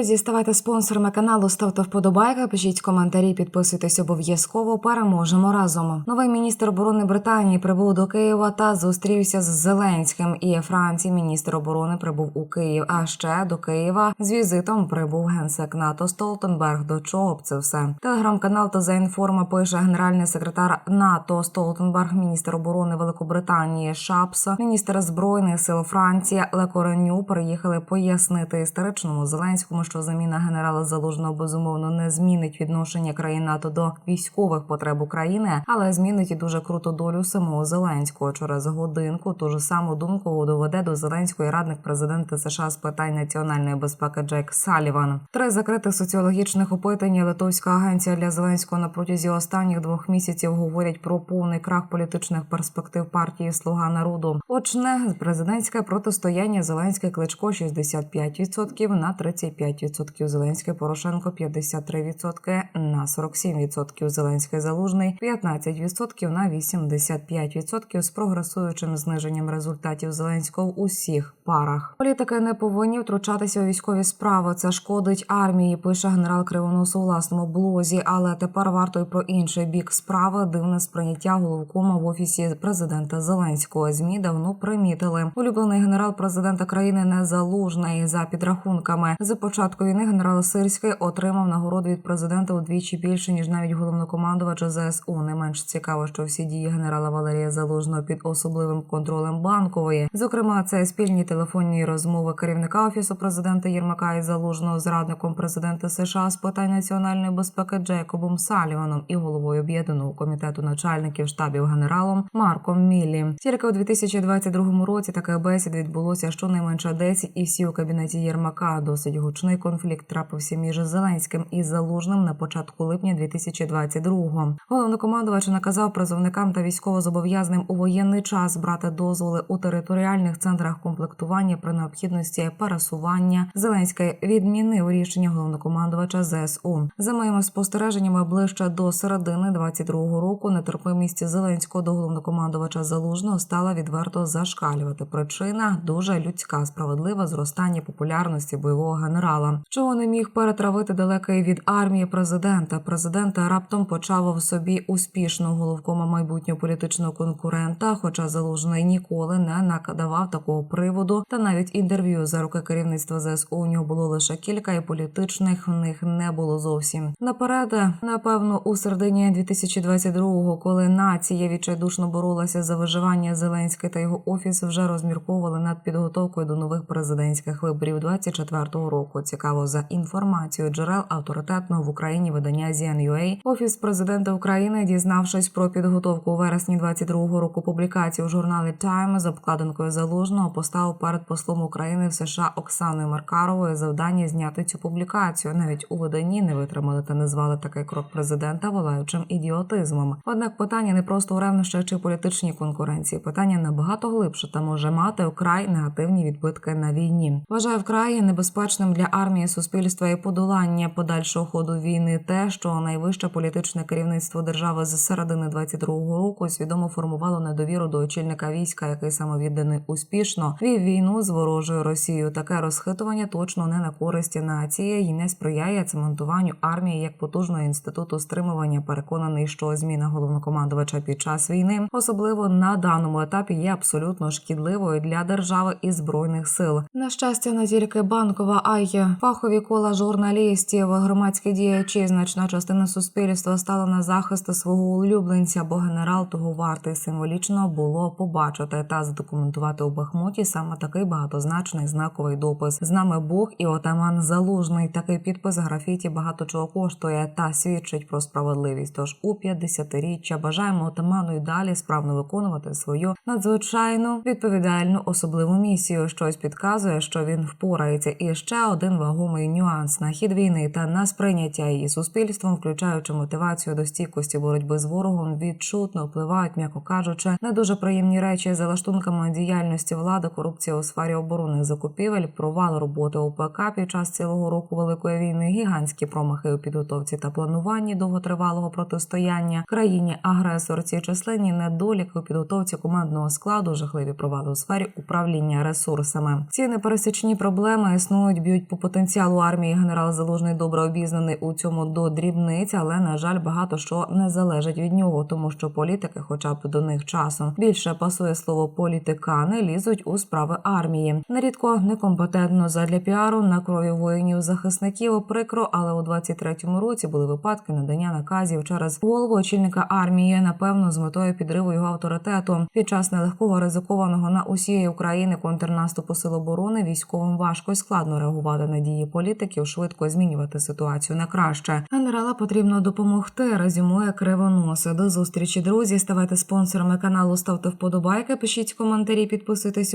Друзі, ставайте спонсорами каналу, ставте вподобайки, пишіть коментарі, підписуйтесь обов'язково. Переможемо разом. Новий міністр оборони Британії прибув до Києва та зустрівся з Зеленським. І Франції міністр оборони прибув у Київ. А ще до Києва з візитом прибув генсек НАТО Столтенберг. До чого б це все? Телеграм-канал та за інформа пише генеральний секретар НАТО Столтенберг, міністр оборони Великобританії Шапс, міністр збройних сил Франції Лекореню приїхали пояснити історичному Зеленському, що заміна генерала Залужного безумовно не змінить відношення країн НАТО до військових потреб України, але змінить і дуже круто долю самого Зеленського. Через годинку ту ж саму думку доведе до Зеленського і радник президента США з питань національної безпеки Джек Саліван. Три закритих соціологічних опитання Литовська агенція для Зеленського на протязі останніх двох місяців говорять про повний крах політичних перспектив партії Слуга народу. Очне президентське протистояння Зеленський Кличко 65% на 35%. Зеленський Порошенко 53% на 47%. Зеленський Залужний 15% на 85% з прогресуючим зниженням результатів Зеленського усіх парах. Політики не повинні втручатися у військові справи. Це шкодить армії. Пише генерал Кривонос у власному блозі. Але тепер варто й про інший бік справи. Дивне сприйняття головкома в офісі президента Зеленського. Змі давно примітили. Улюблений генерал президента країни незалужний за підрахунками. За початку війни генерал Сирський отримав нагороду від президента удвічі більше ніж навіть головнокомандувач ЗСУ. Не менш цікаво, що всі дії генерала Валерія Залужного під особливим контролем банкової. Зокрема, це спільні телефонні розмови керівника офісу президента Єрмака і Залужного з радником президента США з питань національної безпеки Джейкобом Саліваном і головою об'єднаного комітету начальників штабів генералом Марком Міллі. Тільки у 2022 році таких бесід відбулося щонайменше 10 і всі у кабінеті Єрмака. Досить гучний конфлікт трапився між Зеленським і Залужним на початку липня 2022-го. Головнокомандувач наказав призовникам та військовозобов'язаним у воєнний час брати дозволи у територіальних центрах комплектування при необхідності пересування. Зеленський відмінив рішення головнокомандувача ЗСУ. За моїми спостереженнями, ближче до середини 22-го року нетерпимість Зеленського до головнокомандувача Залужного стала відверто зашкалювати. Причина дуже людська, справедливе зростання популярності бойового генерала, чого не міг перетравити далекий від армії президента. Президента раптом почав в собі успішного головкома майбутнього політичного конкурента. Хоча залужний ніколи не накадавав такого приводу, та навіть інтерв'ю за руки керівництва ЗСУ у нього було лише кілька, і політичних в них не було зовсім. Наперед, напевно, у середині 2022-го, коли нація відчайдушно боролася за виживання Зеленський та його офіс вже розмірковували над підготовкою до нових президентських виборів 24-го року. Цікаво за інформацією джерел авторитетного в Україні видання ZN.UA, офіс президента України, дізнавшись про підготовку у вересні 22-го року публікації у журналі Time з обкладинкою залужного, поставив перед послом України в США Оксаною Маркаровою завдання зняти цю публікацію. Навіть у виданні не витримали та назвали такий крок президента волаючим ідіотизмом. Однак питання не просто у ревнощах чи політичній конкуренції. Питання набагато глибше та може мати вкрай негативні відбитки на війні. Вважаю вкрай небезпечним для армії суспільства і подолання подальшого ходу війни. Те, що найвище політичне керівництво держави з середини 22-го року свідомо формувало недовіру до очільника війська, який самовідданий успішно вів війну з ворожою Росією. Таке розхитування точно не на користь нації і не сприяє цементуванню армії як потужного інституту стримування. Переконаний, що зміна головнокомандувача під час війни, особливо на даному етапі, є абсолютно шкідливою для держави і збройних сил. На щастя, не тільки банкова, а й фахові кола журналістів, громадські діячі, значна частина суспільства стала на захист свого улюбленця, бо генерал того вартий символічно було побачити та задокументувати у Бахмуті саме такий багатозначний знаковий допис. З нами Бог і отаман залужний. Такий підпис графіті багато чого коштує та свідчить про справедливість. Тож у 50-річчя бажаємо отаману й далі справно виконувати свою надзвичайну відповідальну особливу місію. Щось підказує, що він впорається. І ще один вагомий нюанс на хід війни та на сприйняття її суспільством, включаючи мотивацію до стійкості боротьби з ворогом, відчутно впливають, м'яко кажучи, не дуже приємні речі за лаштунками діяльності влади, корупція у сфері оборонних закупівель, провал роботи ОПК під час цілого року великої війни, гігантські промахи у підготовці та плануванні довготривалого протистояння. Країні агресорці, численні недоліки у підготовці командного складу, жахливі провали у сфері управління ресурсами. Ці непересічні проблеми існують, б'ють по потенціалу армії. Генерал Залужний добре обізнаний у цьому до дрібниць, але на жаль, багато що не залежить від нього, тому що політики, хоча б до них часом. Більше пасує слово політикани, лізуть у справи армії. Нерідко некомпетентно задля піару на крові воїнів захисників. Прикро, але у 23-му році були випадки надання наказів через голову очільника армії, напевно, з метою підриву його авторитету. Під час нелегкого ризикованого на усієї України контрнаступу сил оборони військовим важко і складно реагувати на дії політиків, швидко змінювати ситуацію на краще. Генерала потрібно допомогти. Резюмує кривоноси. До зустрічі, друзі. Ставайте спонсорами каналу, ставте вподобайки, пишіть коментарі, підписуйтесь